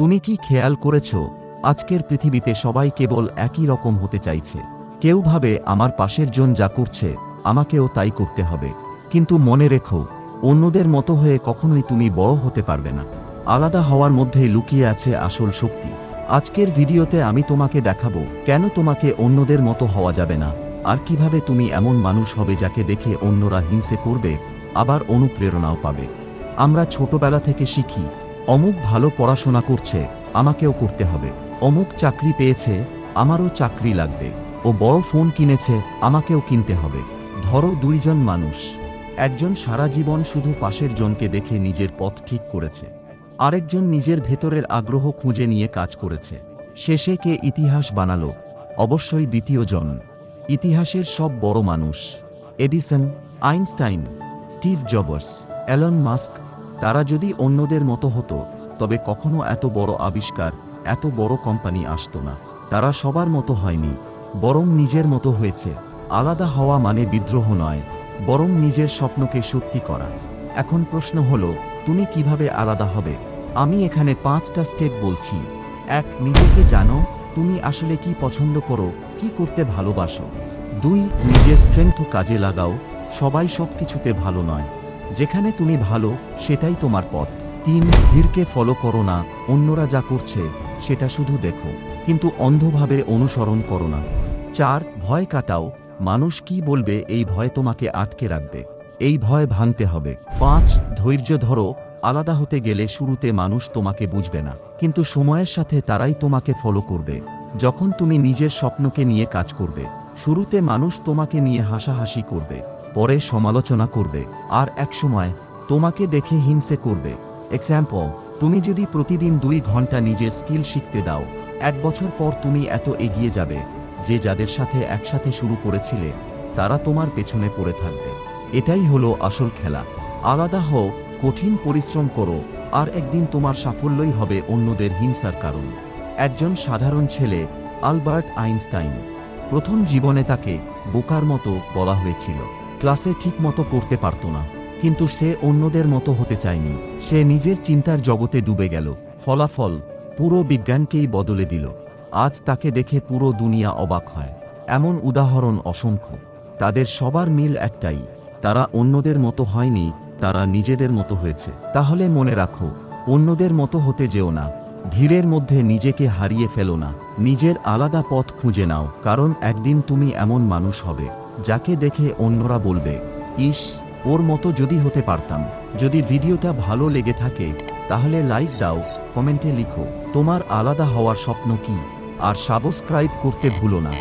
তুমি কি খেয়াল করেছ? আজকের পৃথিবীতে সবাই কেবল একই রকম হতে চাইছে। কেউ ভাবে, আমার পাশের জন যা করছে, আমাকেও তাই করতে হবে। কিন্তু মনে রেখো, অন্যদের মতো হয়ে কখনোই তুমি বড় হতে পারবে না। আলাদা হওয়ার মধ্যেই লুকিয়ে আছে আসল শক্তি। আজকের ভিডিওতে আমি তোমাকে দেখাবো, কেন তোমাকে অন্যদের মতো হওয়া যাবে না? আর কীভাবে তুমি এমন মানুষ হবে যাকে দেখে অন্যরা হিংসে করবে, আবার অনুপ্রেরণাও পাবে? আমরা ছোটবেলা থেকে শিখি অমুক ভালো পড়াশোনা করছে, আমাকেও করতে হবে। অমুক চাকরি পেয়েছে, আমারও চাকরি লাগবে। ও বড় ফোন কিনেছে, আমাকেও কিনতে হবে। ধরো দুইজন মানুষ। একজন সারা জীবন শুধু পাশের জনকে দেখে নিজের পথ ঠিক করেছে। আরেকজন নিজের ভেতরের আগ্রহ খুঁজে নিয়ে কাজ করেছে। শেষে কে ইতিহাস বানালো? অবশ্যই দ্বিতীয় জন। ইতিহাসের সব বড় মানুষ। Edison, Einstein, Steve Jobs Elon Musk তারা যদি অন্যদের মতো হতো, তবে কখনো এত বড় আবিষ্কার, এত বড় কোম্পানি আসতো না। তারা সবার মতো হয়নি, বরং নিজের মতো হয়েছে। আলাদা হওয়া মানে বিদ্রোহ নয়, বরং নিজের স্বপ্নকে সত্যি করা। এখন প্রশ্ন হলো, তুমি কীভাবে আলাদা হবে? আমি এখানে পাঁচটা স্টেপ বলছি। এক, নিজেকে জানো, তুমি আসলে কি পছন্দ করো, কি করতে ভালোবাসো। দুই, নিজের স্ট্রেংথ কাজে লাগাও, সবাই সব কিছুতে ভালো নয়। যেখানে তুমি ভালো, সেটাই তোমার পথ। তিন ভিড়কে ফলো করো না, অন্যরা যা করছে, সেটা শুধু দেখো, কিন্তু অন্ধভাবে অনুসরণ করো না। চার, ভয় কাটাও, মানুষ কি বলবে, এই ভয় তোমাকে আটকে রাখবে। এই ভয় ভাঙতে হবে। পাঁচ, ধৈর্য ধরো, আলাদা হতে গেলে শুরুতে মানুষ তোমাকে বুঝবে না, কিন্তু সময়ের সাথে তারাই তোমাকে ফলো করবে। যখন তুমি নিজের স্বপ্নকে নিয়ে কাজ করবে, শুরুতে মানুষ তোমাকে নিয়ে হাসাহাসি করবে। পরে সমালোচনা করবে। আর একসময়, তোমাকে দেখে হিংসে করবে। এক্সাম্পল তুমি যদি প্রতিদিন দুই ঘণ্টা নিজের স্কিল শিখতে দাও, এক বছর পর তুমি এত এগিয়ে যাবে, যে যাদের সাথে একসাথে শুরু করেছিলে, তারা তোমার পেছনে পড়ে থাকবে। এটাই হলো আসল খেলা। আলাদা হও, কঠিন পরিশ্রম করো, আর একদিন তোমার সাফল্যই হবে অন্যদের হিংসার কারণ। একজন সাধারণ ছেলে, আলবার্ট আইনস্টাইন, প্রথম জীবনে তাকে বোকার মতো বলা হয়েছিল। ক্লাসে ঠিক মতো পড়তে পারত না। কিন্তু সে অন্যদের মতো হতে চায়নি। সে নিজের চিন্তার জগতে ডুবে গেল। ফলাফল পুরো বিজ্ঞানকেই বদলে দিল। আজ তাকে দেখে পুরো দুনিয়া অবাক হয়। এমন উদাহরণ অসংখ্য। তাদের সবার মিল একটাই, তারা অন্যদের মতো হয়নি, তারা নিজেদের মতো হয়েছে। তাহলে মনে রাখো, অন্যদের মতো হতে যেও না। ভিড়ের মধ্যে নিজেকে হারিয়ে ফেলো না। নিজের আলাদা পথ খুঁজে নাও, কারণ একদিন তুমি এমন মানুষ হবে। যাকে দেখে অন্যরা বলবে, ইস, ওর মতো যদি হতে পারতাম। যদি ভিডিওটা ভালো লেগে থাকে, তাহলে লাইক দাও, কমেন্টে লিখো, তোমার আলাদা হওয়ার স্বপ্ন কি? আর সাবস্ক্রাইব করতে ভুলো না।